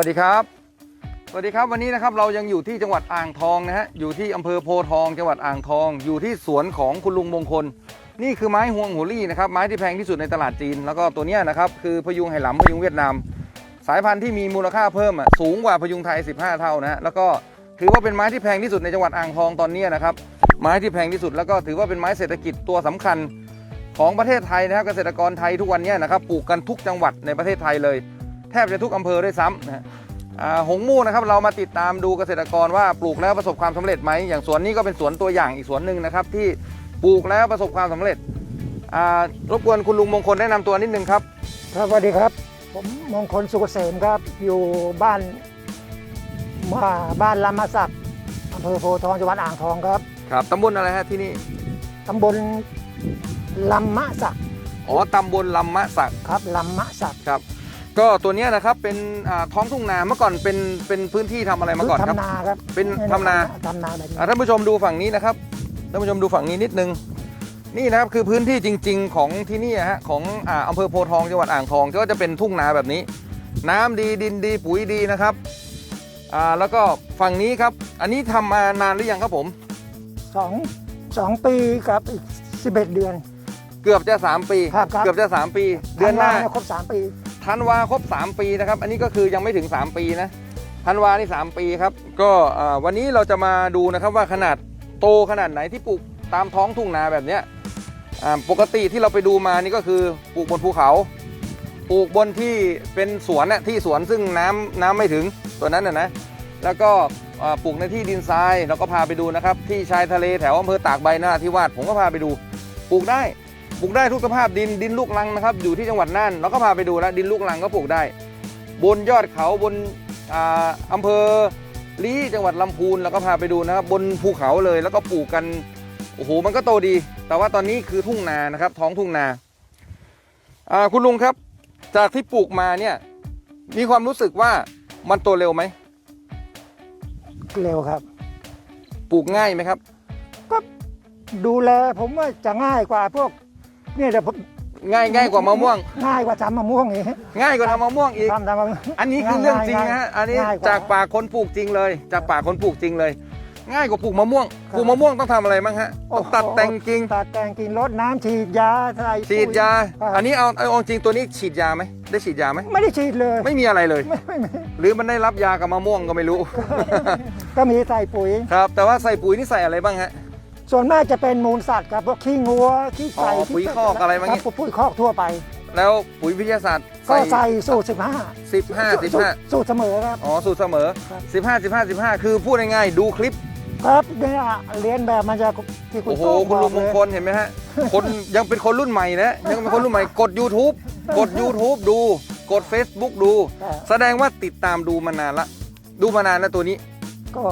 สวัสดีครับ สวัสดีครับวันนี้นะครับเรายังอยู่ที่จังหวัดอ่างทองนะฮะอยู่ที่อำเภอโพทอง จังหวัดอ่างทอง อยู่ที่สวนของคุณลุงมงคล นี่คือไม้ฮวงหัวลี่นะครับไม้ที่แพงที่สุดในตลาดจีน แล้วก็ตัวเนี้ยนะครับคือพยุงไหหลำพยุงเวียดนาม สายพันธุ์ที่มีมูลค่าเพิ่มอะสูงกว่าพยุงไทย 15 เท่านะฮะแล้วก็ถือว่าเป็นไม้ที่แพงที่สุดในจังหวัดอ่างทองตอนนี้นะครับไม้ที่แพงที่สุดแล้วก็ถือว่าเป็นไม้เศรษฐกิจตัวสำคัญของประเทศไทยนะครับเกษตรกรไทยทุกวันนี้นะครับปลูกกันทุกจังหวัดในประเทศไทยเลย แทบจะทุกอำเภอด้วยซ้ำนะ หงมู่นะครับเรามาติดตามดูเกษตรกรว่าปลูกแล้วประสบความสำเร็จไหมอย่างสวนนี้ก็เป็นสวนตัวอย่างอีกสวนหนึ่งนะครับที่ปลูกแล้วประสบความสำเร็จอ่ารบกวนคุณลุงมงคลแนะนำตัวนิดนึงครับครับสวัสดีครับผมมงคลสุกเกษมครับ อยู่บ้านมาบ้านลำมาสักอำเภอโพธิ์ทองจังหวัดอ่างทองครับครับตำบลอะไรฮะที่นี่ตำบลลำมะสักอ๋อตำบลลำมะสักครับลำมะสักครับ ก็ตัวเนี้ยนะครับเป็นอ่าท้องทุ่งนาเมื่อก่อนเป็นเป็นพื้นที่ทำอะไรมาก่อนครับ ทำนาครับเป็นทำนา ทำนาแบบนี้อ่าท่านผู้ชมดูฝั่งนี้นะครับท่านผู้ชมดูฝั่งนี้นิดนึง นี่นะครับคือพื้นที่จริง ๆ ของที่นี่ฮะของอ่าอำเภอโพธิ์ทองจังหวัดอ่างทองก็จะเป็นทุ่งนาแบบนี้ น้ำดีดินดีปุ๋ยดีนะครับอ่าแล้วก็ฝั่งนี้ครับ อันนี้ทำมานานหรือยังครับผม สองสองปีกับอีกสิบเอ็ดเดือน เกือบจะ 3 ปี ครับครับ เกือบจะ 3 ปีเดือนหน้าธัวครบสามปี ธันวาครบ 3 ปีนะครับ อันนี้ก็คือยังไม่ถึง 3 ปีนะธันวานี่ 3 ปีครับ ก็วันนี้เราจะมาดูนะครับว่าขนาดโตขนาดไหนที่ปลูกตามท้องทุ่งนาแบบเนี้ยปกติที่เราไปดูมานี่ก็คือปลูกบนภูเขา ปลูกบนที่เป็นสวนน่ะที่สวนซึ่งน้ำน้ำไม่ถึงตัวนั้นน่ะนะ แล้วก็ปลูกในที่ดินทรายเราก็พาไปดูนะครับ ที่ชายทะเลแถวอำเภอตากใบนาที่วาดผมก็พาไปดู ปลูกได้ ปลูกได้ทุกสภาพดินดินลูกลังนะครับ อยู่ที่จังหวัดน่านเราก็พาไปดูแล้วดินลูกลังก็ปลูกได้ บนยอดเขาบนอ่าอำเภอลีจังหวัดลำพูนเราก็พาไปดูนะครับ บนภูเขาเลยแล้วก็ปลูกกันโอ้โหมันก็โตดี แต่ว่าตอนนี้คือทุ่งนานะครับ ท้องทุ่งนาอ่าคุณลุงครับ จากที่ปลูกมาเนี่ย มีความรู้สึกว่ามันโตเร็วไหมเร็วครับ ปลูกง่ายไหมครับดูแลผมว่าจะง่ายกว่าพวก เนี่ยแต่ผมง่ายง่ายกว่ามะม่วง ง่ายกว่าทำมะม่วงอีกง่ายกว่าทำมะม่วงอีกทำทำมะม่วงอันนี้คือเรื่องจริงนะฮะอันนี้ง่ยว่จากปากคนปลูกจริงเลย จากปากคนปลูกจริงเลย ง่ายกว่าปลูกมะม่วงครับปลูกมะม่วงต้องทำอะไรบ้างฮะโอ้ต้องโหตัดแต่งกิ่งตัดแต่งกิ่งรดน้ำฉีดยาใส่ฉีดยาปุ๋ยอันนี้เอาเอาเอาจริงตัวนี้ฉีดยาไหมได้ฉีดยาไหมไม่ได้ฉีดเลย ไม่มีอะไรเลยไม่ไม่ไม่หรือมันได้รับยากับมะม่วงก็ไม่รู้ ก็มีใส่ปุ๋ยครับ แต่ว่าใส่ปุ๋ยนี่ใส่อะไรบ้างฮะ ส่วนมากจะเป็นมูลสัตว์ครับพวกขี้งัวขี้ไก่อ๋อขี้ปุ๋ยคอกอะไรบางอย่างคบปุ๋ยคอกทั่วไป แล้วปุ๋ยวิทยาศาสตร์ก็ใส่สูตรสิบห้าสิบห้าสิบห้าสูตรเสมอครับ อ๋อสูตรเสมอครับ สิบห้าสิบห้าสิบห้าคือพูดง่ายๆดูคลิป ครับเนี่ยเรียนแบบมันจะที่คุณโอ้โหโต้งคุณบลุองกมเลงยคลเห็นไหมฮะ คนยังเป็นคนรุ่นใหม่นะยังเป็นคนรุ่นใหม่กด YouTube กด YouTube ดูกด Facebook ดู ครับแสดงว่าติดตามดูมานานละ ดูมานานนะตัวนี้ ก็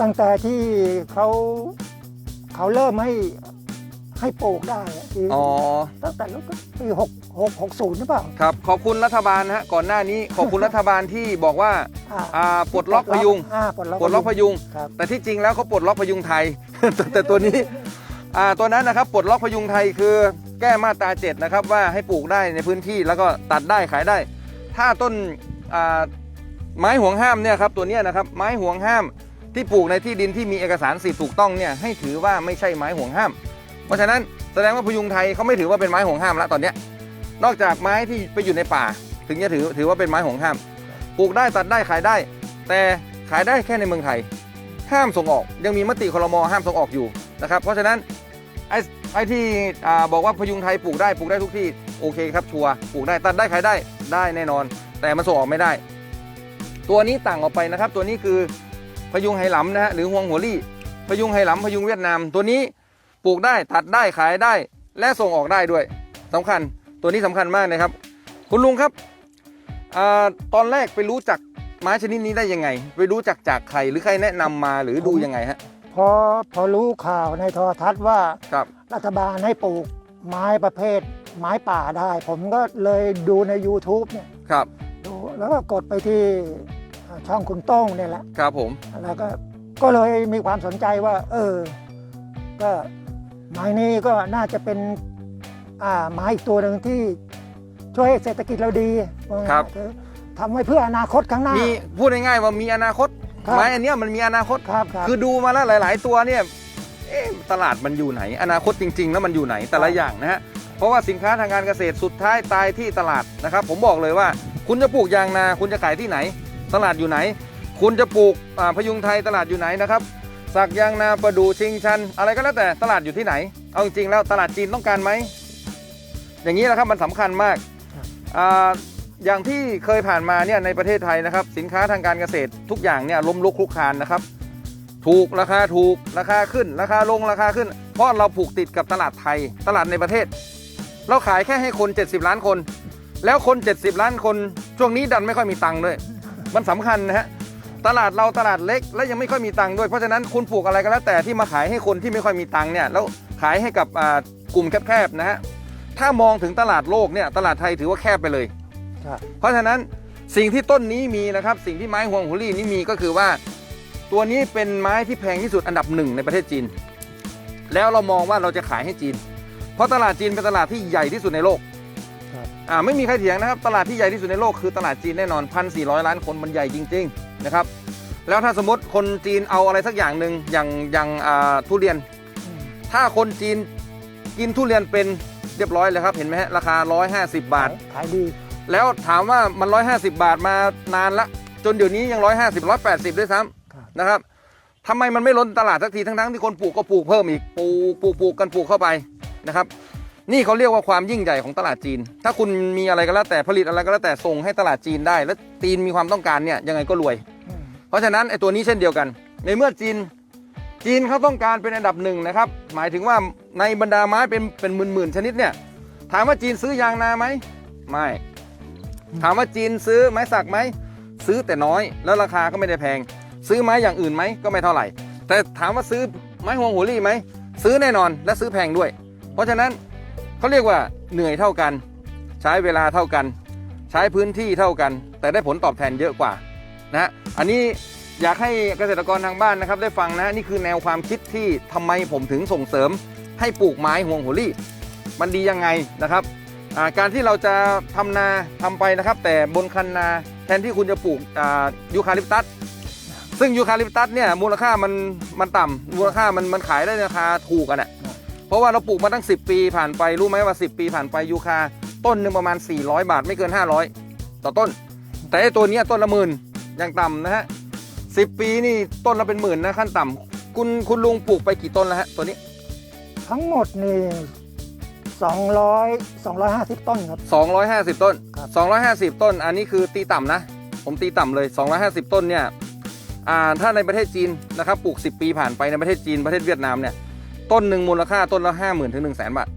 ตั้งแต่ที่เขา เขาเริ่มให้ให้ปลูกได้อะคืออ๋อ ตั้งแต่รุ่นปีหกหกหกศูนย์หรือเปล่าครับ ขอบคุณรัฐบาลนะฮะก่อนหน้านี้ ขอบคุณรัฐบาลที่บอกว่าอ่าอ่าปลดล็อกพยุง อ่าปลดล็อกปลดล็อกพยุง ครับ แต่ที่จริงแล้วเขาปลดล็อกพยุงไทย แต่แต่ตัวนี้อ่าตัวนั้นนะครับปลดล็อกพยุงไทยคือแก้มาตราเจ็ดนะครับว่าให้ปลูกได้ในพื้นที่แล้วก็ตัดได้ขายได้ ถ้าต้นอ่าไม้ห่วงห้ามเนี่ยครับตัวเนี้ยนะครับไม้ห่วงห้าม ที่ปลูกในที่ดินที่มีเอกสารสิทธิ์ถูกต้องเนี่ยให้ถือว่าไม่ใช่ไม้ห่วงห้าม เพราะฉะนั้นแสดงว่าพยุงไทยเขาไม่ถือว่าเป็นไม้ห่วงห้ามแล้วตอนนี้นอกจากไม้ที่ไปอยู่ในป่า ถึงจะถือถือว่าเป็นไม้ห่วงห้าม ปลูกได้ตัดได้ขายได้ แต่ขายได้แค่ในเมืองไทย ห้ามส่งออกยังมีมติคลมห้ามส่งออกอยู่นะครับ เพราะฉะนั้นไอ้ไอ้ที่อบอกว่าพยุงไทยปลูกได้ปลูกได้ทุกที่โอเคครับชัวร์ปลูกได้ตัดได้ขายได้ได้แน่นอน แต่มันส่งออกไม่ได้ ตัวนี้ต่างออกไปนะครับ ตัวนี้คือ พยุงไหหลำนะฮะหรือฮวงหัวลี่ พยุงไหหลำพยุงเวียดนามตัวนี้ปลูกได้ตัดได้ขายได้ และส่งออกได้ด้วยสำคัญตัวนี้สำคัญมากนะครับ คุณลุงครับอาตอนแรกไปรู้จักไม้ชนิดนี้ได้ยังไง ไปรู้จักจากใครหรือใครแนะนำมาหรือดูยังไงฮะพอพอรู้ข่าวในโทรทัศน์ว่าครับรัฐบาลให้ปลูกไม้ประเภท ไม้ป่าได้ ผมก็เลยดูใน YouTube เนี่ยครับดูแล้วก็กดไปที่ ช่องคุณโต้งเนี่ยแหละ ครับผม แล้วก็ก็เลยมีความสนใจว่า เออ ก็ไม้นี้ก็น่าจะเป็น อ่าไม้อีกตัวหนึ่งที่ช่วยให้เศรษฐกิจเราดีว่างั้นเถอะทำไว้เพื่ออนาคตข้างหน้า มีพูดง่ายๆว่ามีอนาคตครับ ไม้อันเนี้ยมันมีอนาคต ครับครับ คือดูมาแล้วหลาย ๆ ตัวเนี่ยเอ๊ะตลาดมันอยู่ไหน อนาคตจริง ๆ แล้วมันอยู่ไหนแต่ละอย่างนะฮะเพราะว่าสินค้าทางการเกษตรสุดท้ายตายที่ตลาดนะครับ ผมบอกเลยว่า คุณจะปลูกยางนา คุณจะขายที่ไหน ตลาดอยู่ไหน คุณจะปลูกอ่าพยุงไทยตลาดอยู่ไหนนะครับสักยางนาประดูชิงชัน อะไรก็แล้วแต่ตลาดอยู่ที่ไหน เอาจริงๆแล้วตลาดจีนต้องการไหม อย่างนี้นะครับมันสำคัญมากครับอ่าอย่างที่เคยผ่านมาเนี่ยในประเทศไทยนะครับ สินค้าทางการเกษตรทุกอย่างเนี่ยล้มลุกคลุกคลานนะครับ ถูกราคาถูกราคาขึ้น ราคาลงราคาขึ้น เพราะเราผูกติดกับตลาดไทย ตลาดในประเทศ เราขายแค่ให้คน 70 ล้านคน แล้วคน 70 ล้านคน ช่วงนี้ดันไม่ค่อยมีตังค์ด้วย มันสำคัญนะฮะตลาดเราตลาดเล็ก และยังไม่ค่อยมีตังค์ด้วยเพราะฉะนั้นคุณปลูกอะไรก็แล้วแต่ที่มาขายให้คนที่ไม่ค่อยมีตังค์เนี่ยแล้วขายให้กับอ่ากลุ่มแคบๆนะฮะถ้ามองถึงตลาดโลกเนี่ยตลาดไทยถือว่าแคบไปเลยครับเพราะฉะนั้นสิ่งที่ต้นนี้มีนะครับสิ่งที่ไม้ฮวงหัวลี่นี้มีก็คือว่า ตัวนี้เป็นไม้ที่แพงที่สุดอันดับหนึ่งในประเทศจีน แล้วเรามองว่าเราจะขายให้จีน เพราะตลาดจีนเป็นตลาดที่ใหญ่ที่สุดในโลกครับ อ่าไม่มีใครเถียงนะครับ ตลาดที่ใหญ่ที่สุดในโลกคือตลาดจีนแน่นอนพันสี่ล้านคนมันใหญ่จริง ๆ นะครับ แล้วถ้าสมมติคนจีนเอาอะไรสักอย่างหนึ่งอย่างอย่างอ่าทุเรียนอืมถ้าคนจีนกินทุเรียนเป็นเรียบร้อยเลยครับ เห็นไหมฮะราคา 150 บาท ขายดี แล้วถามว่ามัน 150 บาทมานานละ จนเดี๋ยวนี้ยัง 150 180 ด้วยซ้ครับำนะครับทำไมมันไม่ล้นตลาดสักทีทั้งๆที่คนปลูกก็ปลูกเพิ่มอีกปลูกปลูกปลูกกันปลูกเข้าไปนะครับ นี่เขาเรียกว่าความยิ่งใหญ่ของตลาดจีน ถ้าคุณมีอะไรก็แล้วแต่ผลิตอะไรก็แล้วแต่ส่งให้ตลาดจีนได้ แล้วจีนมีความต้องการเนี่ยยังไงก็รวย เพราะฉะนั้นไอ้ตัวนี้เช่นเดียวกัน ในเมื่อจีนจีนเขาต้องการเป็นอันดับหนึ่งนะครับ หมายถึงว่าในบรรดาไม้เป็นเป็นหมื่นๆชนิดเนี่ย ถามว่าจีนซื้อยางนาไหมไม่ ถามว่าจีนซื้อไม้สักไหมซื้อแต่น้อย แล้วราคาก็ไม่ได้แพง ซื้อไม้อย่างอื่นไหมก็ไม่เท่าไหร่ แต่ถามว่าซื้อไม้ฮวงหัวลี่ไหมซื้อแน่นอนและซื้อแพงด้วย เพราะฉะนั้น เขาเรียกว่าเหนื่อยเท่ากัน ใช้เวลาเท่ากัน ใช้พื้นที่เท่ากัน แต่ได้ผลตอบแทนเยอะกว่านะฮะอันนี้อยากให้เกษตรกรทางบ้านนะครับได้ฟังนะนี่คือแนวความคิดที่ทำไมผมถึงส่งเสริม ให้ปลูกไม้ฮวงหัวลี่ มันดียังไงนะครับการที่เราจะทำนาทำไปนะครับ แต่บนคันนาแทนที่คุณจะปลูกยูคาลิปตัสซึ่งยูคาลิปตัสเนี่ยมูลค่ามันมันต่ำมูลค่ามันมันขายได้ราคาถูกกันอะ เพราะว่าเราปลูกมาตั้ง 10 ปีผ่านไปรู้ไหมว่า 10 ปีผ่านไปยูคาต้นหนึ่งประมาณ 400 บาทไม่เกิน 500 ต่อต้น แต่ไอ้ตัวเนี้ยต้นละหมื่นยังต่ำนะฮะสิปีนี่ต้นละเป็นหมื่นนะขั้นต่ำคุณคุณลุงปลูกไปกี่ต้นแล้วฮะตัวนี้ ทั้งหมดนี่200 250 ต้นครับ 250 ต้น ครับ 250 ต้น อันนี้คือตีต่ำนะ ผมตีต่ำเลย 250 ต้นเนี่ยอ่าถ้าในประเทศจีนนะครับปลูก 10 ปีผ่านไปในประเทศจีนประเทศเวียดนามเนี่ย ต้นหนึ่งมูลค่าต้นละ5 0,000ถึง1 0 0 0 0แบาท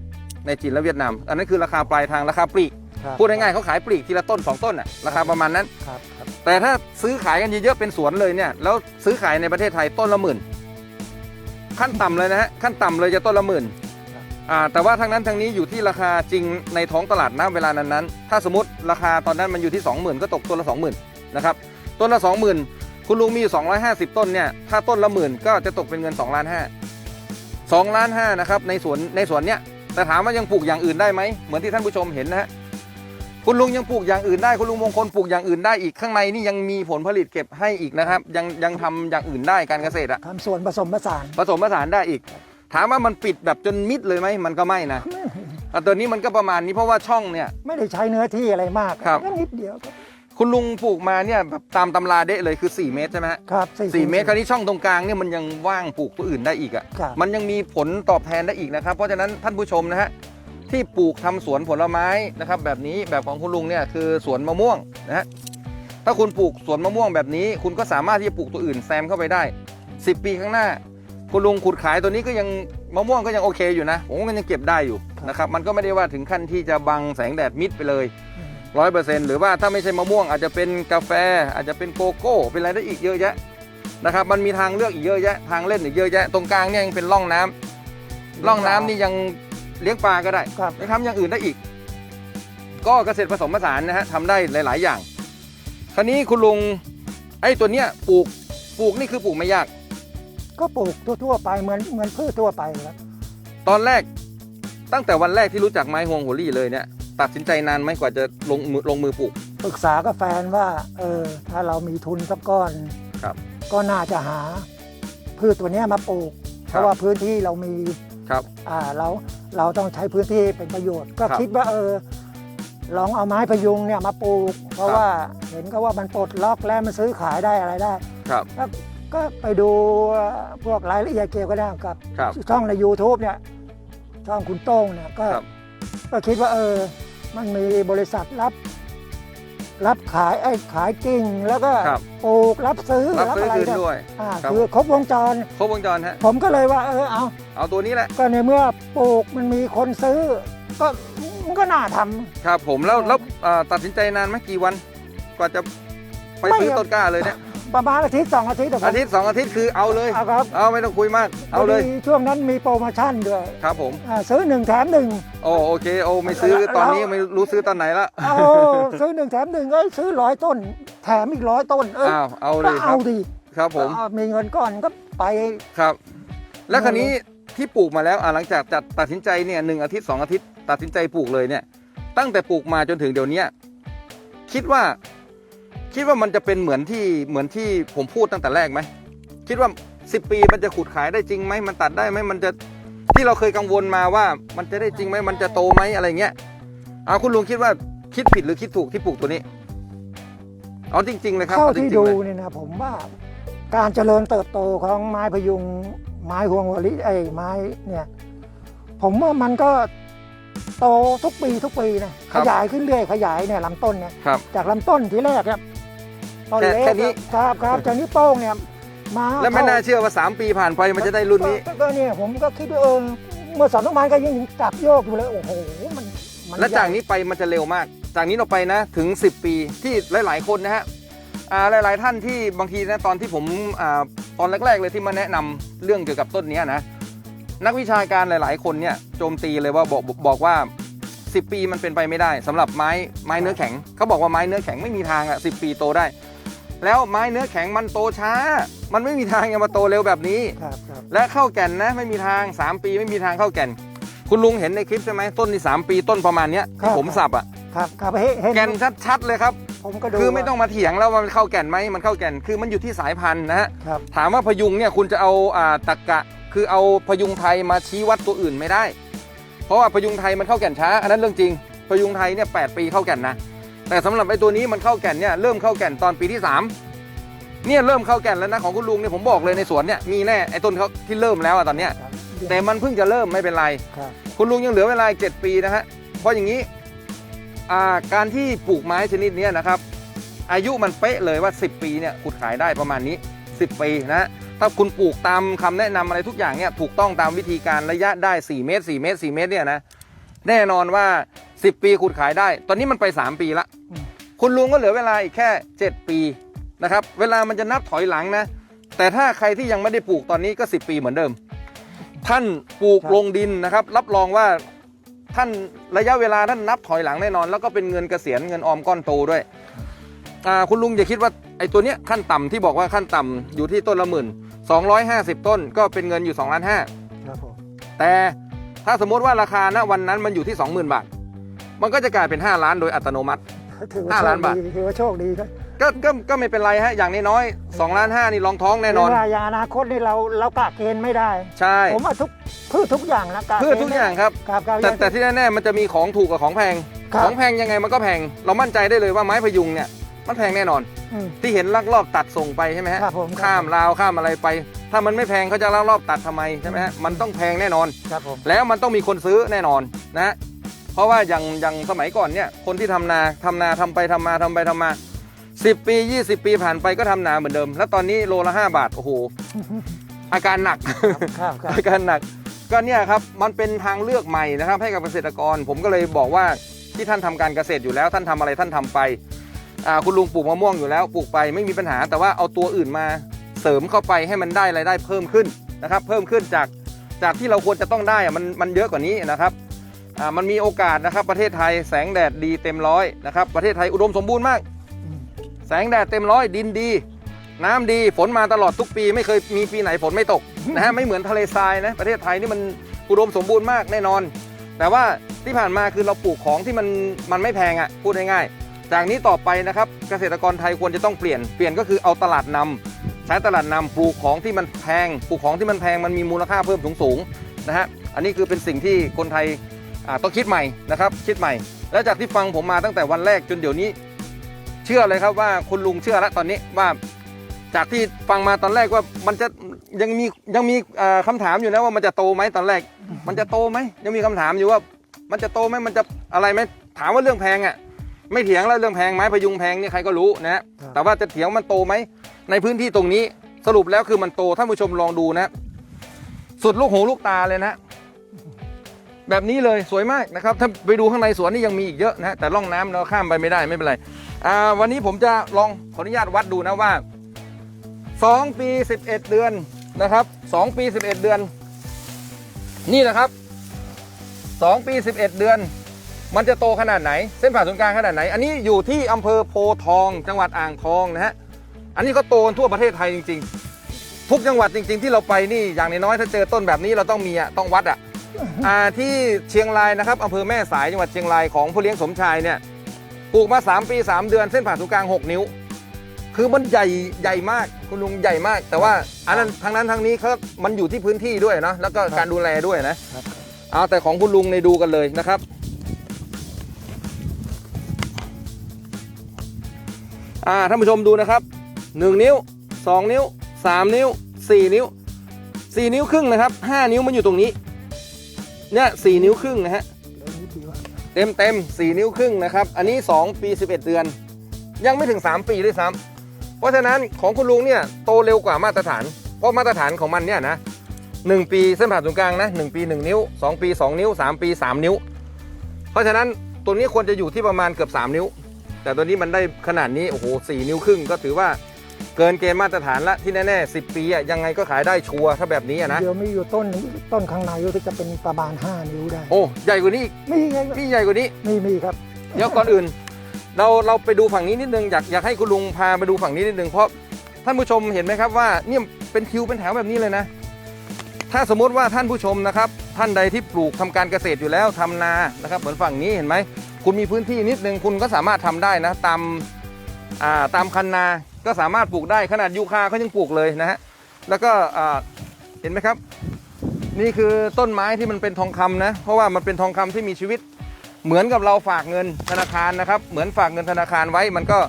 ในจีนและเวียดนาม อันนั้นคือราคาปลายทางราคาปลีกครับพูดง่ายๆเขาขายปลีกทีละต้น 2 ต้นน่ะราคาประมาณนั้นครับครับแต่ถ้าซื้อขายกันเยอะๆเป็นสวนเลยเนี่ยแล้วซื้อขายในประเทศไทยต้นละหมื่น ขั้นต่ำเลยนะฮะขั้นต่ำเลยจะต้นละหมื่นอ่าแต่ว่าทางนั้นทางนี้อยู่ที่ราคาจริงในท้องตลาดณเวลานั้นๆถ้าสมมติราคาตอนนั้นมันอยู่ที่ 20,000 ก็ตกต้นละ 20,000นะครับต้นละ 20,000 คุณลุงมีอยู่250 ต้นเนี่ยถ้าต้นละหมื่นก็จะตกเป็นเงิน2ล้านห้า 2ล้านห้านะครับในสวนในสวนเนี้ยแต่ถามว่ายังปลูกอย่างอื่นได้ไหมเหมือนที่ท่านผู้ชมเห็นนะฮะคุณลุงยังปลูกอย่างอื่นได้คุณลุงมงคลปลูกอย่างอื่นได้อีกข้างในนี่ยังมีผลผลิตเก็บให้อีกนะครับ ยังยังทำอย่างอื่นได้การเกษตรอะทำส่วนผสมผสานผสมผสานได้อีก ถามว่ามันปิดแบบจนมิดเลยไหมมันก็ไม่นะอะตัวนี้มันก็ประมาณนี้เพราะว่าช่องเนี่ย ไม่ได้ใช้เนื้อที่อะไรมากครับ ก็นิดเดียว ครับคุณลุงปลูกมาเนี่ยแบบตามตำราเดะเลยคือ 4 เมตรใช่ไหมฮะครับสี่เมตรคราวนี้ช่องตรงกลางเนี่ยมันยังว่างปลูกตัวอื่นได้อีกอะครับ มันยังมีผลตอบแทนได้อีกนะครับ เพราะฉะนั้นท่านผู้ชมนะฮะที่ปลูกทำสวนผลไม้นะครับแบบนี้แบบของคุณลุงเนี่ยคือสวนมะม่วงนะฮะถ้าคุณปลูกสวนมะม่วงแบบนี้ คุณก็สามารถที่จะปลูกตัวอื่นแซมเข้าไปได้ 10 ปีข้างหน้า คุณลุงขุดขายตัวนี้ก็ยังมะม่วงก็ยังโอเคอยู่นะผมว่ามันยังเก็บได้อยู่นะครับมันก็ไม่ได้ว่าถึงขั้นที่จะบังแสงแดดมิดไปเลย อืม ร้อยเปอร์เซ็นต์หรือว่าถ้าไม่ใช่มะม่วงอาจจะเป็นกาแฟ อาจจะเป็นโกโก้เป็นอะไรได้อีกเยอะแยะนะครับมันมีทางเลือกอีกเยอะแยะทางเล่นอีกเยอะแยะตรงกลางเนี่ยยังเป็นร่องน้ำร่องน้ำนี่ยังเลี้ยงปลาก็ได้ครับยังทำอย่างอื่นได้อีก ก็เกษตรผสมผสานนะฮะทำได้หลาย ๆ อย่าง คราวนี้คุณลุงไอ้ตัวเนี้ยปลูกปลูกนี่คือปลูกไม่ยาก ก็ปลูกทั่วๆไปเหมือนเหมือนพืชทั่วไปครับตอนแรกตั้งแต่วันแรกที่รู้จักไม้ฮวงหัวลี่เลยเนี่ย ตัดสินใจนานไหมกว่าจะลงมือลงมือปลูก ปรึกษากับแฟนว่าเออถ้าเรามีทุนสักก้อนครับก็น่าจะหาพืชตัวเนี้ยมาปลูก เพครับราะว่าพื้นที่เรามีครับ อ่าเราเราต้องใช้พื้นที่เป็นประโยชน์ ก็ครับคิดว่าเออ ลองเอาไม้พยุงเนี่ยมาปลูก เพราะครับ ว่าเห็นก็ว่ามันปลดล็อกแล้วมันซื้อขายได้อะไรได้ ครับ ก็ก็ไปดูพวกรายละเอียดเกี่ยวกับเรื่องกับ ครับ ช่องใน YouTube เนี่ยช่องคุณโต้งเนี่ยก็ครับ ก็คิดว่าเออ มันมีบริษัทรับ รับขายไอ้ขายกิ่งแล้วก็ครับ ปลูกรับซื้อรับซื้ออะไรคืนเนี่ยด้วย อ่าครับ คือครบวงจร ครบวงจรฮะ ผมก็เลยว่าเออเอา เอาตัวนี้แหละ ก็ในเมื่อปลูกมันมีคนซื้อ ก็มันก็น่าทำ ครับผมแล้วแล้วอ่าตัดสินใจนานไหมกี่วัน กว่าจะไปไม่ซื้อครับ ต้นกล้าเลยเนี่ย ประมาณอาทิตย์สองอาทิตย์แต่ผม อาทิตย์สองอาทิตย์คือเอาเลยเอาครับ เอาไม่ต้องคุยมาก เอาเลยพดีช่วงนั้นมีโปรโมชั่นด้วยครับผม อ่าซื้อหนึ่งแถมหนึ่ง โอ้โอเค โอ้ไม่ซื้อตอนนี้ไม่รู้ซื้อตอนไหนละ เอาซื้อหนึ่งแถมหนึ่งก็ซื้อร้อยต้น แถมอีกร้อยต้น เอออ้าวเอาเลก็ยคเอารับดิครับผมเอามีเงินก้อนก็ไป ครับ แล้วคราวนี้ที่ปลูกมาแล้วอ่าหลังจากจัดตัดสินใจเนี่ยหนึ่งอาทิตย์สองอาทิตย์ตัดสินใจปลูกเลยเนี่ย ตั้งแต่ปลูกมาจนถึงเดี๋ยวเนี้ยคิดว่า คิดว่ามันจะเป็นเหมือนที่เหมือนที่ผมพูดตั้งแต่แรกไหมคิดว่าสิบปีมันจะขุดขายได้จริงไหมมันตัดได้ไหมมันจะที่เราเคยกังวลมาว่ามันจะได้จริงไหมมันจะโตไหมอะไรเงี้ยอ่าคุณลุงคิดว่าคิดผิดหรือคิดถูกที่ปลูกตัวนี้เอาจริงๆเลยครับเข้าอจริที่งๆดูเลยเนี่ยนะผมว่าการเจริญเติบโตของไม้พยุงไม้ฮวงหัวลิไอ้ไม้เนี่ย ผมว่ามันก็โตทุกปีทุกปีนะขยายขึ้นเรื่อยขยายเนี่ยลำต้นเนี่ยครับจากลำต้นทีแรกเนี่ย ต้นแค่เล็กแค่นี้ครับครับจากนี้วโป้งเนี่ยมาแล้วไม่น่าเชื่อว่าสามปีผ่านไปมันจะได้รุ่นนี้ก็ก็เนี่ยผมก็คิดว่าเออเมื่อสองสามวันก็ยังจับโยกอยู่เลยโอ้โหมันมันและจากใหญ่นี้ไปมันจะเร็วมาก จากนี้เราไปนะถึง 10 ปีที่หลาย ๆ คนนะฮะอ่าหลาย ๆ ท่านที่บางทีนะตอนที่ผมอ่าตอนแรก ๆ เลยที่มาแนะนำเรื่องเกี่ยวกับต้นเนี้ยนะนักวิชาการหลาย ๆ คนเนี่ยโจมตีเลยว่าบอกบอกว่า 10 ปีมันเป็นไปไม่ได้สำหรับไม้ไม้เนื้อแข็งเขาบอกว่าไม้เนื้อแข็งไม่มีทางอะสิปีโตได้ แล้วไม้เนื้อแข็งมันโตช้า มันไม่มีทางจะมาโตเร็วแบบนี้ ครับครับและเข้าแก่นนะไม่มีทาง 3 ปีไม่มีทางเข้าแก่น คุณลุงเห็นในคลิปใช่ไหมต้นที่ 3 ปีต้นประมาณเนี้ยที่ผมสับอะครับครับเห็นเห็นแก่นชัดๆเลยครับ ผมก็ดูคือไม่ต้องมาเถียงแล้วว่ามันเข้าแก่นไหมมันเข้าแก่นคือมันอยู่ที่สายพันธุ์นะฮะครับถามว่าพยุงเนี่ยคุณจะเอาอ่าตะกะ คือเอาพยุงไทยมาชี้วัดตัวอื่นไม่ได้ เพราะว่าพยุงไทยมันเข้าแก่นช้า อันนั้นเรื่องจริงพยุงไทยเนี่ยแปีเข้าแก่นนะ แต่สำหรับไอ้ตัวนี้มันเข้าแก่นเนี่ยเริ่มเข้าแก่นตอนปีที่สามเนี่ยเริ่มเข้าแก่นแล้วนะของคุณลุงเนี่ยผมบอกเลยในสวนเนี่ยมีแน่ไอ้ต้นเขาที่เริ่มแล้วอะตอนเนี้ยครับแต่มันเพิ่งจะเริ่มไม่เป็นไรครับคุณลุงยังเหลือเวลาอีกเจ็ดปีนะฮะเพราะอย่างนี้อ่าการที่ปลูกไม้ชนิดเนี้ยนะครับ อายุมันเป๊ะเลยว่า 10 ปีเนี่ยขุดขายได้ประมาณนี้ 10 ปีนะฮะถ้าคุณปลูกตามคำแนะนำอะไรทุกอย่างเนี่ยถูกต้องตามวิธีการระยะได้ 4 เมตร 4 เมตร 4 เมตรเนี่ยนะแน่นอนว่า 10ปีขุดขายได้ ตอนนี้มันไป3ปีละอืมคุณลุงก็เหลือเวลาอีกแค่7ปีนะครับ เวลามันจะนับถอยหลังนะ แต่ถ้าใครที่ยังไม่ได้ปลูกตอนนี้ก็10ปีเหมือนเดิม ท่านปลูกลงดินนะครับ รับรองว่าท่านระยะเวลาท่านนับถอยหลังแน่นอน แล้วก็เป็นเงินเกษียณเงินออมก้อนโตด้วยอ่าคุณลุงอย่าคิดว่าไอ้ตัวเนี้ยขั้นต่ำที่บอกว่าขั้นต่ำอยู่ที่ต้นละหมื่น250ต้นก็เป็นเงินอยู่2ล้านห้าครับผมแต่ถ้าสมมติว่าราคาณวันนั้นมันอยู่ที่20,000บาท มันก็จะกลายเป็น 5 ล้านโดยอัตโนมัติ ถือว่าห้าโชล้าคนบาท ดีถือว่าโชคดีครับก็ก็ก็ไม่เป็นไรฮะอย่างน้อยๆ2ล้านห้านี่รองท้องแน่นอน เวลาอย่างอนาคตนี่เราเรากะเกณฑ์ไม่ได้ ใช่ผมว่าทุกพืชทุกอย่างนะกะเพื่อทุกอย่างครับครับครับแต่แต่ที่แน่ๆมันจะมีของถูกกับของแพง ครับ ของแพงยังไงมันก็แพง เรามั่นใจได้เลยว่าไม้พยุงเนี่ยมันแพงแน่นอน อืม ที่เห็นลักลอบตัดส่งไปใช่ไหมฮะครับผมข้ามลาวข้ามอะไรไป ถ้ามันไม่แพงเขาจะลักลอบตัดทำไมใช่ไหมฮะมันต้องแพงแน่นอน ครับผม แล้วมันต้องมีคนซื้อแน่นอนนะฮะ เพราะว่าอย่างอย่างสมัยก่อนเนี่ยคนที่ทำนาทำนาทำไปทำมาทำไปทำมา 10 ปี 20 ปีผ่านไปก็ทำนาเหมือนเดิม แล้วตอนนี้โลละ 5 บาทโอ้โหอาการหนักครับครับอาการหนักก็เนี่ยครับมันเป็นทางเลือกใหม่นะครับให้กับเกษตรกร ผมก็เลยบอกว่าที่ท่านทำการเกษตรอยู่แล้วท่านทำอะไรท่านทำไปอ่าคุณลุงปลูกมะม่วงอยู่แล้วปลูกไปไม่มีปัญหา แต่ว่าเอาตัวอื่นมาเสริมเข้าไปให้มันได้รายได้เพิ่มขึ้นนะครับ เพิ่มขึ้นจากจากที่เราควรจะต้องได้อะมันมันเยอะกว่านี้นะครับอ่า มันมีโอกาสนะครับประเทศไทยแสงแดดดีเต็มร้อยนะครับประเทศไทยอุดมสมบูรณ์มาก แสงแดดเต็มร้อยดินดี น้ำดีฝนมาตลอดทุกปี ไม่เคยมีปีไหนฝนไม่ตกนะฮะไม่เหมือนทะเลทรายนะประเทศไทยนี่มันอุดมสมบูรณ์มากแน่นอน แต่ว่าที่ผ่านมาคือเราปลูกของที่มันมันไม่แพงอะ่ะพูดง่ายๆจากนี้ต่อไปนะครับเกษตรกรไทยควรจะต้องเปลี่ยนเปลี่ยนก็คือเอาตลาดนำใช้ตลาดนำปลูกของที่มันแพงปลูกของที่มันแพงมันมีมูลค่าเพิ่มสูงสูงๆนะฮะอันนี้คือเป็นสิ่งที่คนไทย ต้องคิดใหม่นะครับ คิดใหม่ แล้วจากที่ฟังผมมาตั้งแต่วันแรกจนเดี๋ยวนี้ เชื่อเลยครับว่าคุณลุงเชื่อแล้วตอนนี้ว่าจากที่ฟังมาตอนแรกว่ามันจะยังมียังมีเอ่อคำถามอยู่นะว่ามันจะโตไหมตอนแรก มันจะโตไหมยังมีคำถามอยู่ว่า มันจะโตไหมมันจะอะไรไหมถามว่าเรื่องแพงอะ ไม่เถียงแล้วเรื่องแพงไม้พยุงแพงนี่ใครก็รู้นะฮะครับแต่ว่าจะเถียงมันโตไหมในพื้นที่ตรงนี้สรุปแล้วคือมันโตท่านผู้ชมลองดูนะ สุดลูกหูลูกตาเลยนะ แบบนี้เลยสวยมากนะครับ ถ้าไปดูข้างในสวนนี่ยังมีอีกเยอะนะแต่ล่องน้ำเราข้ามไปไม่ได้ไม่เป็นไรอ่าวันนี้ผมจะลองขออนุญาตวัดดูนะว่า 2 ปี 11 เดือนนะครับ 2 ปี 11 เดือน นี่นะครับ 2 ปี 11 เดือน มันจะโตขนาดไหน เส้นผ่าศูนย์กลางขนาดไหน อันนี้อยู่ที่อำเภอโพทอง จังหวัดอ่างทองนะฮะอันนี้ก็โตทั่วประเทศไทยจริง ๆ ทุกจังหวัดจริง ๆ ที่เราไปนี่อย่างน้อยๆถ้าเจอต้นแบบนี้เราต้องมีอะต้องวัดอะ อ่าที่เชียงรายนะครับอำเภอแม่สายจังหวัดเชียงรายของผู้เลี้ยงสมชายเนี่ยปลูกมา 3 ปี 3 เดือนเส้นผ่าศูนย์กลาง 6 นิ้ว คือมันใหญ่ใหญ่มากคุณลุงใหญ่มาก แต่ว่าอันนั้นทางนั้นทางนี้เขามันอยู่ที่พื้นที่ด้วยเนาะแล้วก็การดูแลด้วยนะเอาแต่ของคุณลุงในดูกันเลยนะครับอ่าท่านผู้ชมดูนะครับ 1 นิ้ว 2 นิ้ว 3 นิ้ว 4 นิ้ว 4 นิ้วครึ่งนะครับ 5 นิ้วมันอยู่ตรงนี้ เนี่ยสี่นิ้วครึ่งนะฮะเต็มเต็มสี่นิ้วครึ่งนะครับ อันนี้ 2 ปี 11 เดือน ยังไม่ถึง 3 ปีด้วยซ้ำเพราะฉะนั้นของคุณลุงเนี่ยโตเร็วกว่ามาตรฐาน เพราะมาตรฐานของมันเนี่ยนะ1ปีเส้นผ่าศูนย์กลางนะ1ปี 1 นิ้ว 2 ปี 2 นิ้ว 3 ปี 3 นิ้ว เพราะฉะนั้นตัวนี้ควรจะอยู่ที่ประมาณเกือบ 3 นิ้ว แต่ตัวนี้มันได้ขนาดนี้โอ้โหสี่นิ้วครึ่งก็ถือว่า เกินเกณฑ์มาตรฐานละที่แน่ๆ10 ปีอะยังไงก็ขายได้ชัวร์ถ้าแบบนี้อะนะ เดี๋ยวมีอยู่ต้นหนึ่งต้นข้างในที่จะเป็นประมาณ 5 นิ้วได้ โอ้ใหญ่กว่านี้อีกมีไงพี่ใหญ่กว่านี้มีมีครับ เดี๋ยวก่อนอื่น เราเราไปดูฝั่งนี้นิดนึงอยากอยากให้คุณลุงพาไปดูฝั่งนี้นิดนึงเพราะท่านผู้ชมเห็นไหมครับว่าเนี่ยเป็นคิวเป็นแถวแบบนี้เลยนะ ถ้าสมมติว่าท่านผู้ชมนะครับ ท่านใดที่ปลูกทำการเกษตรอยู่แล้วทำนานะครับ เหมือนฝั่งนี้เห็นไหม คุณมีพื้นที่นิดนึงคุณก็สามารถทำได้นะ ตามอ่าตามคันนา ก็สามารถปลูกได้ขนาดยูคาเขายังปลูกเลยนะฮะแล้วก็เห็นไหมครับ นี่คือต้นไม้ที่มันเป็นทองคำนะ เพราะว่ามันเป็นทองคำที่มีชีวิต เหมือนกับเราฝากเงินธนาคารนะครับ เหมือนฝากเงินธนาคารไว้ มันก็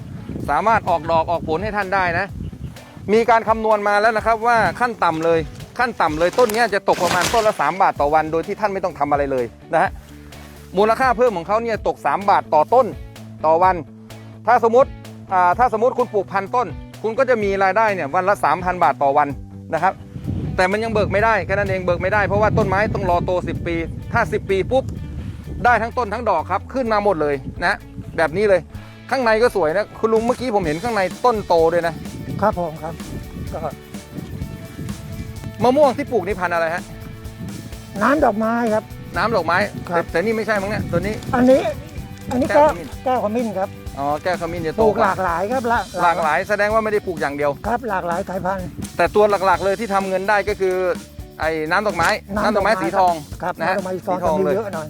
สามารถออกดอกออกผลให้ท่านได้นะ มีการคำนวณมาแล้วนะครับว่าขั้นต่ำเลยขั้นต่ำเลยต้นเนี้ยจะตกประมาณต้นละ 3 บาทต่อวัน โดยที่ท่านไม่ต้องทำอะไรเลยนะฮะมูลค่าเพิ่มของเขาเนี่ยตก 3 บาทต่อต้นต่อวัน ถ้าสมมติ ถ้าสมมติคุณปลูกพันต้น คุณก็จะมีรายได้เนี่ยวันละ 3,000 บาทต่อวันนะครับ แต่มันยังเบิกไม่ได้แค่นั้นเองเบิกไม่ได้เพราะว่าต้นไม้ต้องรอโต 10 ปี ถ้า 10 ปีปุ๊บได้ทั้งต้นทั้งดอกครับขึ้นมาหมดเลยนะแบบนี้เลยข้างในก็สวยนะคุณลุงเมื่อกี้ผมเห็นข้างในต้นโตด้วยนะครับผมครับก็มะม่วงที่ปลูกนี่พันธุ์อะไรฮะน้ำดอกไม้ครับ น้ำดอกไม้ครับแต่แต่นี่ไม่ใช่มั้งเนี่ยตัวนี้ อันนี้ อันนี้แก้ก็วขมิ้นแก้วขมิ้นครับ อ๋อแก้วขมิ้นจะปโตลูกกหว่าลากหลายครับละหลากหลายแสดงว่าไม่ได้ปลูกอย่างเดียว ครับหลากหลายสายพันธุ์ แต่ตัวหลักๆเลยที่ทำเงินได้ก็คือ ไอ้น้ำดอกไม้น้ำดอกไม้สีทองครับนะฮะน้ำดอกไม้สีทองสีทองจะมีเลยเยอะหน่อย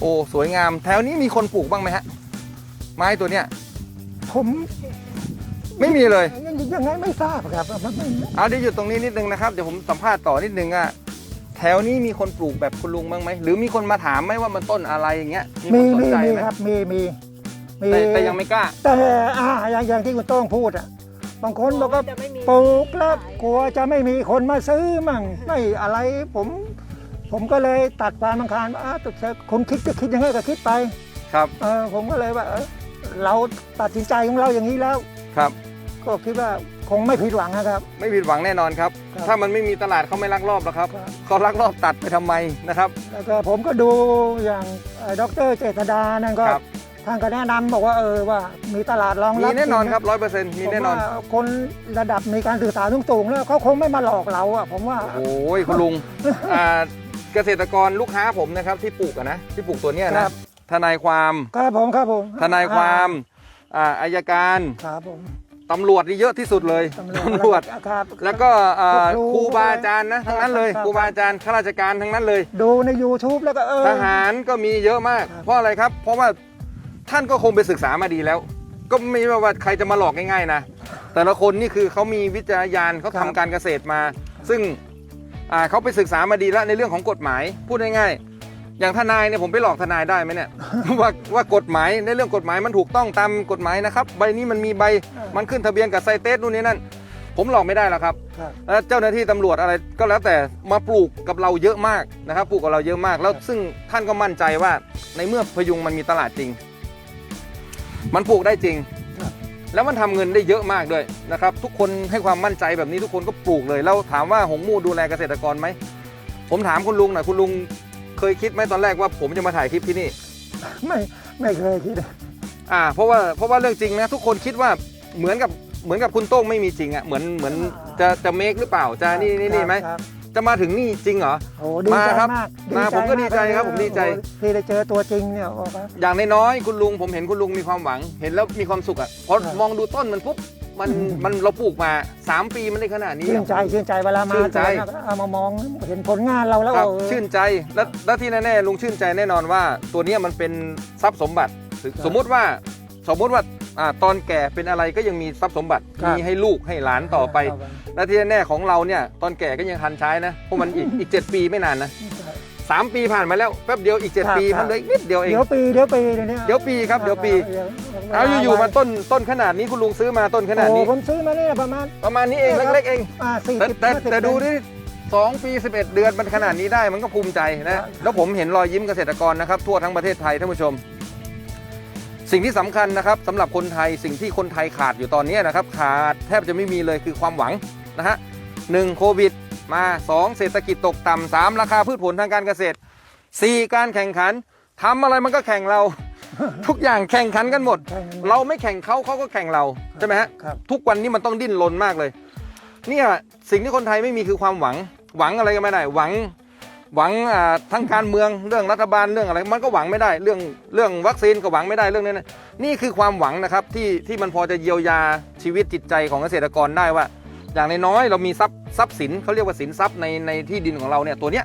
โอ้สวยงามแถวนี้มีคนปลูกบ้างไหมฮะ ไม้ตัวเนี้ยผมไม่มีเลยยังยังไงไม่ทราบครับมันไม่เอาเดี๋ยวหยุดตรงนี้นิดนึงนะครับ เดี๋ยวผมสัมภาษณ์ต่อนิดนึงอะ แถวนี้มีคนปลูกแบบคุณลุงบ้างไหมหรือมีคนมาถามไหมว่ามันต้นอะไรอย่างเงี้ยมีคนสนมีใจมีไหมครับมีมีมีแต่แต่ยังไม่กล้า แต่อ่าอย่างอย่างที่คุณโต้งพูดอะบางคนบอกว่าจะไม่มีปลูกแล้วกลัวจะไม่มีคนมาซื้อมั่งไม่อะไรผม ผมก็เลยตัดความบังคาญว่าอะแต่คนคิดก็คิดยังไงก็คิดไปครับเออผมก็เลยว่าเออเราตัดสินใจของเราอย่างนี้แล้ว ครับ ก็คิดว่า คงไม่ผิดหวังนะครับ ไม่ผิดหวังแน่นอนครับ ครับถ้ามันไม่มีตลาดเขาไม่ลักลอบหรอกครับครับ เขาลักลอบตัดไปทำไมนะครับ แล้วก็ผมก็ดูอย่างด็อกเตอร์เจษดานั่นก็ครับ ท่านก็แนะนำบอกว่าเออว่ามีตลาดรองมีรับแน่นอนครับร้อยเปอร์เซ็นต์มีแน่นอน ผมว่าคนระดับมีการศึกษาสูงๆแล้วเขาคงไม่มาหลอกเราอะผมว่า โอ้ยคุณลุง อ่าเกษตรกรลูกค้าผมนะครับ ที่ปลูกอะนะที่ปลูกตัวเนี้ยคนะรับทนายความ ครับผมครับผมทนายความอ่าอายการ ครับผม ตำรวจนี่เยอะที่สุดเลยตำรวจตำรวจครับ แล้วก็อ่าครูครูบาอาจารย์นะทั้งนั้นเลยครับครูบาอาจารย์ข้าราชการทั้งนั้นเลย ดูใน YouTube แล้วก็เออทหารก็มีเยอะมากครับเพราะอะไรครับ เพราะว่าท่านก็คงไปศึกษามาดีแล้ว ก็ไม่ว่าว่าใครจะมาหลอกง่ายๆนะแต่ละคนนี่คือเขามีวิจารณญาณเขาทำการเกษตรมา ซึ่งอ่าเขาไปศึกษามาดีแล้วในเรื่องของกฎหมายพูดง่ายๆ อย่างทนายเนี่ยผมไปหลอกทนายได้ไหมเนี่ย ว่าว่ากฎหมายในเรื่องกฎหมายมันถูกต้องตามกฎหมายนะครับใบนี้มันมีใบมันขึ้นทะเบียนกับไซเตสนู่นนี่นั่นผมหลอกไม่ได้หรอกครับครับแล้วเจ้าหน้าที่ตำรวจอะไรก็แล้วแต่มาปลูกกับเราเยอะมากนะครับปลูกกับเราเยอะมาก แล้วซึ่งท่านก็มั่นใจว่าในเมื่อพยุงมันมีตลาดจริง มันปลูกได้จริงครับแล้วมันทำเงินได้เยอะมากด้วยนะครับ ทุกคนให้ความมั่นใจแบบนี้ทุกคนก็ปลูกเลยแล้วถามว่าหงมู่ดูแลเกษตรกรไหมผมถามคุณลุงหน่อยคุณลุง เคยคิดไหมตอนแรกว่าผมจะมาถ่ายคลิปที่นี่ ไม่ไม่เคยคิด อ่า เพราะว่าเพราะว่าเรื่องจริงนะทุกคนคิดว่าเหมือนกับเหมือนกับคุณโต้งไม่มีจริงอะเหมือนเหมือนจะจะเมคหรือเปล่าจะนี่นี่นี่ไหมครับจะมาถึงนี่จริงเหรอ โอ้ดีใจมาครับมากมาผมก็ดีใจครับผมดีใจ โอ้ที่ได้เจอตัวจริงเนี่ยบอกว่า อย่างน้อยๆคุณลุงผมเห็นคุณลุงมีความหวัง เห็นแล้วมีความสุขอะพอครับ มองดูต้นมันปุ๊บ มันอืมมันเราปลูกมา 3 ปีมันได้ขนาดนี้ชื่นใจชื่นใจเวลามาชื่นใจ เจอนะเอามามองเห็นผลงานเราแล้วครับเออ ชื่นใจและและที่แน่ๆลุงชื่นใจแน่นอนว่า ตัวเนี้ยมันเป็นทรัพย์สมบัติครับสมมุติว่าสมมุติว่าอ่าตอนแก่เป็นอะไรก็ยังมีทรัพย์สมบัติครับ มีให้ลูกให้หลานต่อไป และที่แน่ๆของเราเนี่ยตอนแก่ก็ยังทันใช้นะเพราะมันอีกอีกเจ็ดปีไม่นานนะ สามปีผ่านมาแล้วแป๊บเดียวอีกเจ็ดครับปีครัมับนเหลยนิดเดียวเอง เดี๋ยวปีเดี๋ยวปีเดี๋ยวนี้เดี๋ยวปีครับเดี๋ยวปี เอาอยู่ๆมาต้นต้นขนาดนี้คุณลุงซื้อมาต้นขนาดโอ้นี้ผมซื้อมาเนี่ยประมาณประมาณนี้เองเนี่ยครับเล็กๆเอง อ่าสี่แต่สิบแต่ห้าสิบ แต่ดูดิสองปี 11 เดือนมันขนาดนี้ได้มันก็ภูมิใจครันะบแล้วผมเห็นรอยยิ้มเกษตรกรนะครับ ทั่วทั้งประเทศไทยท่านผู้ชม สิ่งที่สำคัญนะครับสำหรับคนไทยสิ่งที่คนไทยขาดอยู่ตอนนี้นะครับ ขาดแทบจะไม่มีเลยคือความหวังนะฮะหนึ่งโควิด มาสองเศรษฐกิจตกต่ำสามราคาพืชผลทางการเกษตรสี่การแข่งขันทำอะไรมันก็แข่งเรา ทุกอย่างแข่งขันกันหมดแข่งกันเราไม่แข่งเขาเขาก็แข่งเราใช่ไหมฮะครับทุกวันนี้มันต้องดิ้นรนมากเลย เนี่ยสิ่งที่คนไทยไม่มีคือความหวัง หวังอะไรก็ไม่ได้ หวังหวังอ่าทั้งการเมืองเรื่องรัฐบาลเรื่องอะไร มันก็หวังไม่ได้เรื่องเรื่องวัคซีนก็หวังไม่ได้เรื่องนี้นะนี่คือความหวังนะครับที่ที่มันพอจะเยียวยาชีวิตจิตใจของเกษตรกรได้ว่า อย่างน้อยๆเรามีทรัพย์ทรัพย์สินเขาเรียกว่าสินทรัพย์ในในที่ดินของเราเนี่ยตัวเนี้ย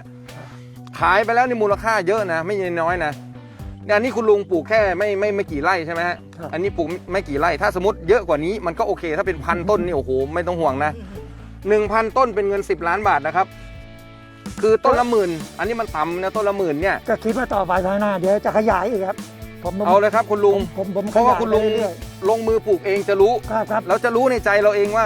ขายไปแล้วในมูลค่าเยอะนะ ไม่ใช่น้อยนะเนี่ยอันนี้คุณลุงปลูกแค่ไม่ไม่ไม่กี่ไร่ใช่ไหมฮะครับอันนี้ปลูกไม่กี่ไร่ถ้าสมมติเยอะกว่านี้มันก็โอเค ถ้าเป็นพันต้นนี่โอ้โหไม่ต้องห่วงนะหนึ่งพันต้นเป็นเงิน10ล้านบาทนะครับ คือต้นละหมื่นอันนี้มันต่ำนะต้นละหมื่นเนี่ยก็คิดว่าต่อไปภายหน้าเดี๋ยวจะขยายอีกครับผมผมเอาเลยครับคุณลุงผมผมเพราะว่าขยยคุณลุงไปเรื่อยลงมือปลูกเองจะรู้ๆครับครับเราจะรู้ในใจเราเองว่า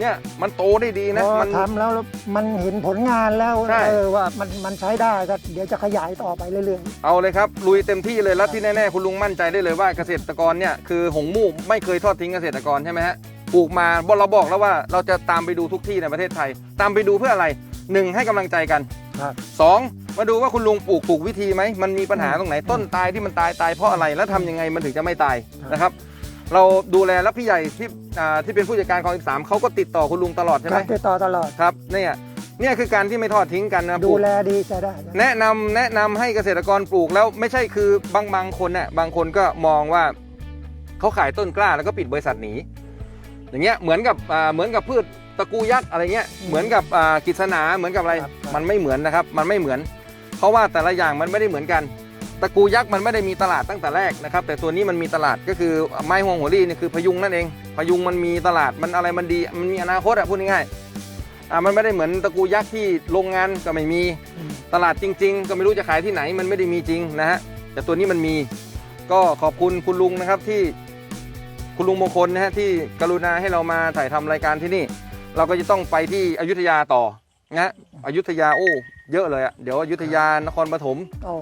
เนี่ยมันโตได้ดีนะ พอมัน ทำแล้วมันเห็นผลงานแล้วใช่ เออว่ามันมันใช้ได้ก็เดี๋ยวจะขยายต่อไปเรื่อยเอาเลยครับ ลุยเต็มที่เลยแล้วที่แน่ๆ คุณลุงมั่นใจได้เลยว่าเกษตรกรเนี่ยคือหงมู่ไม่เคยทอดทิ้งเกษตรกรใช่ไหมฮะปลูกมาบอกเราบอกแล้วว่าเราจะตามไปดูทุกที่ในประเทศไทย ตามไปดูเพื่ออะไรหนึ่งให้กำลังใจกัน ๆครับ สองมาดูว่าคุณลุงปลูกถูกวิธีไหมมันมีปัญหาตรงไหนต้นตายที่มันตายตายเพราะอะไรแล้วทำยังไงมันถึงจะไม่ตายครับนะครับ เราดูแลแล้วพี่ใหญ่ที่อ่าที่เป็นผู้จัดการของอีสามเขาก็ติดต่อคุณลุงตลอดใช่คไหมรับติดต่อตลอด ครับเนี่ยเนี่ยคือการที่ไม่ทอดทิ้งกันนะปดูลูกแลดีจะได้แนะนำแนะนำให้เกษตรกรปลูกแล้วไม่ใช่คือบางบางคนเนี่ยบางคนก็มองว่าเขาขายต้นกล้าแล้วก็ปิดบริษัทหนีอย่างเงี้ยเหมือนกับอ่าเหมือนกับพืชตระกูยักษ์อะไรเงี้ยเหมือนกับอ่ากิษณาเหมือนกับอะไรครับครับมันไม่เหมือนนะครับ มันไม่เหมือน เพราะว่าแต่ละอย่างมันไม่ได้เหมือนกัน ตะกูยักษ์มันไม่ได้มีตลาดตั้งแต่แรกนะครับ แต่ตัวนี้มันมีตลาดก็คือไม้ห่วงหัวรี่นี่คือพยุงนั่นเอง พยุงมันมีตลาดมันอะไรมันดี มันมีอนาคตอะพูดง่ายๆอ่ามันไม่ได้เหมือนตะกูยักษ์ที่โรงงานก็ไม่มีตลาดจริง ๆ ก็ไม่รู้จะขายที่ไหนมันไม่ได้มีจริงนะฮะแต่ตัวนี้มันมีก็ขอบคุณคุณลุงนะครับที่คุณลุงมงคลนะฮะที่กรุณาให้เรามาถ่ายทำรายการที่นี่ เราก็จะต้องไปที่อยุธยาต่อ นะฮะอยุธยาโอ้เยอะเลยอะเดี๋ยวอยุธยานครปฐมโอ้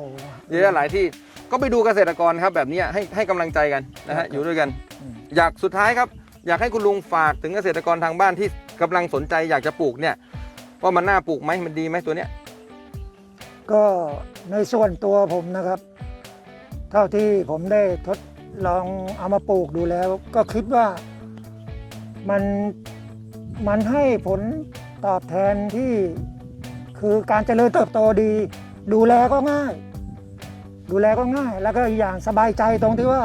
เยอะหลายที่ก็ไปดูเกษตรกรครับแบบนี้ให้ให้กำลังใจกันนะครัฮะบอยู่ด้วยกันอืมอยากสุดท้ายครับ อยากให้คุณลุงฝากถึงเกษตรกรทางบ้านที่กำลังสนใจอยากจะปลูกเนี่ยว่ามันน่าปลูกไหมมันดีไหมตัวเนี้ยก็ในส่วนตัวผมนะครับ เท่าที่ผมได้ทดลองเอามาปลูกดูแล้ว ก็คิดว่ามันมันให้ผล ตอบแทนที่คือการเจริญเติบโตดี ดูแลก็ง่าย ดูแลก็ง่าย แล้วก็อีกอย่างสบายใจตรงที่ว่า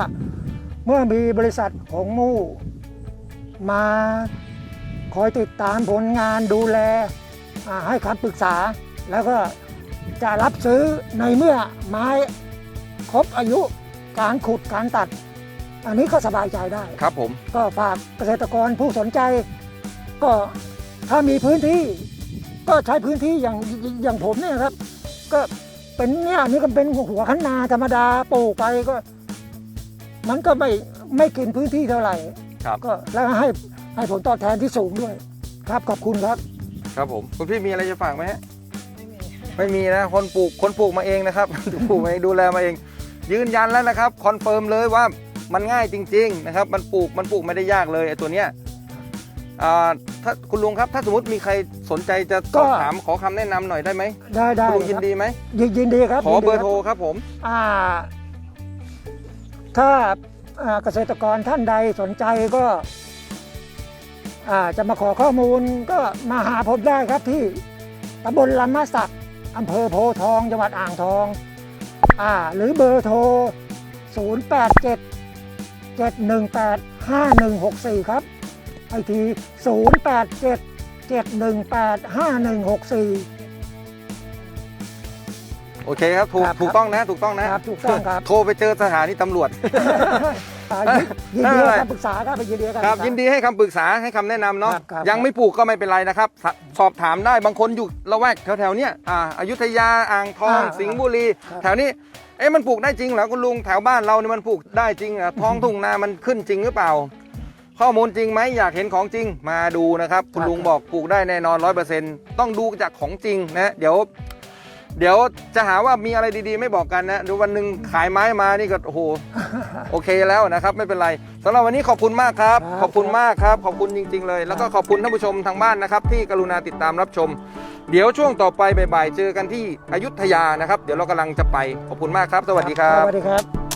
เมื่อมีบริษัทของมู่มาคอยติดตามผลงานดูแลอ่าให้คำปรึกษา แล้วก็จะรับซื้อในเมื่อไม้ครบอายุการขุดการตัด อันนี้ก็สบายใจได้ครับผม ก็ฝากเกษตรกรผู้สนใจก็ ถ้ามีพื้นที่ก็ใช้พื้นที่อย่างอย่างผมเนี่ยครับ ก็เป็นเนี่ยอันนี่ก็เป็นหัวคันนาธรรมดาปลูกไปก็ มันก็ไม่ไม่กินพื้นที่เท่าไหร่ครับ ก็แล้วให้ให้ผลตอบแทนที่สูงด้วย ครับขอบคุณครับ ครับผมคุณพี่มีอะไรจะฝากไหมฮะไม่มีนะคนปลูกคนปลูกมาเองนะครับ ปลูกมาเองดูแลมาเอง ยืนยันแล้วนะครับคอนเฟิร์มเลยว่ามันง่ายจริง ๆ นะครับ มันปลูกมันปลูกไม่ได้ยากเลยไอ้ตัวเนี้ย อ่าถ้าคุณลุงครับ ถ้าสมมติมีใครสนใจจะสก็อบถามขอคำแนะนำหน่อยได้ไหมได้ได้คุณลุงยินครับดีไหมยินยินดีครับขอยินดีเบอร์คโทรครับผม อ่า ถ้าอ่าเกษตรกรท่านใดสนใจก็อ่าจะมาขอข้อมูลก็มาหาผมได้ครับที่ตำบลลำมะสักอำเภอโพธิ์ทองจังหวัดอ่างทองอ่าหรือเบอร์โทร 087 718 5164 ครับ ไอที 087 718 5164 โอเคครับถูกครับถูกต้องนะถูกต้องนะครับถูกต้องครับ โทรไปเจอสถานีตำรวจ อ่ายินยินดีไม่เป็นไรให้คำปรึกษาครับยินดีให้คคำรับปรึกษา ยินดีให้คำปรึกษาให้คำแนะนำเนาะครับครับยังไม่ปลูกก็ไม่เป็นไรนะครับสสอบถามได้บางคนอยู่ละแวกแถวๆเนี้ยอ่าอยุธยาอ่างทองอ่าสิงห์บุรี ครับ แถวนี้เอ๊ะมันปลูกได้จริงเหรอคุณลุงแถวบ้านเราเนี่ยมันปลูกได้จริงเหรอท้องทุ่งนามันขึ้นจริงหรือเปล่า ข้อมูลจริงไหมอยากเห็นของจริงมาดูนะครับ คุณลุงบอกปลูกได้แน่นอนร้อยเปอร์เซ็นต์ต้องดูจากของจริงนะเดี๋ยว เดี๋ยวจะหาว่ามีอะไรดีๆ ไม่บอกกันนะเดี๋ยววันหนึ่งขายไม้มานี่ก็โอ้โหโอเคแล้วนะครับ ไม่เป็นไรสำหรับวันนี้ขอบคุณมากครับครับ ขอบคุณมากครับ ขอบคุณจริง ๆ เลย แล้วก็ขอบคุณท่านผู้ชมทางบ้านนะครับ ที่กรุณาติดตามรับชม เดี๋ยวช่วงต่อไปบ่ายๆเจอกันที่อยุธยานะครับ เดี๋ยวเรากำลังจะไปขอบคุณมากครับ สวัสดีครับสวัสดีครับ